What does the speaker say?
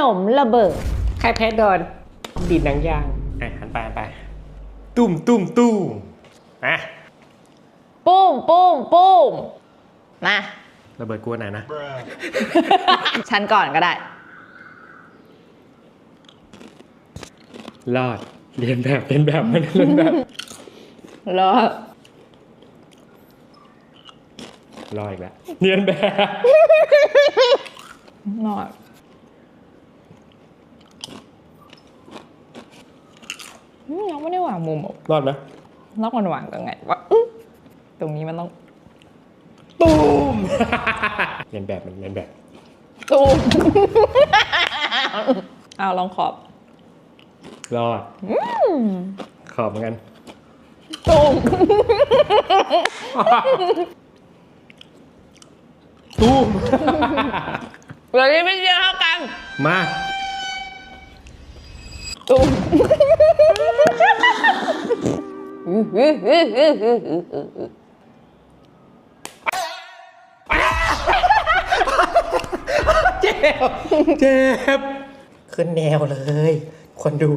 นมระเบิด ใครแพ้โดน ดีดหนังยางอะหันไปหันไป ตุ้มตุ้มตุ้มอะปุ้มปุ้มปุ้มมาระเบิดกลัวไหนนะ ฉันก่อนก็ได้ รอด เรียนแบบเป็นแบบมันเรียนแบบรอรออีกแล้วเรียนแบบรอด อืมยังไม่ได้วางมุมอะรอดไหมล็อกมันวางตรงไหนวะอื้อตรงนี้มันต้องตุ้มเรียนแบบมันเรียนแบบตูม เอาลองขอบรอดขอบเหมือนกันตูมตุ้มเดี๋ยวนี้ไม่เยอะเท่ากันมาตูม เจ็บ เจ็บ ขึ้นแนวเลย คนดู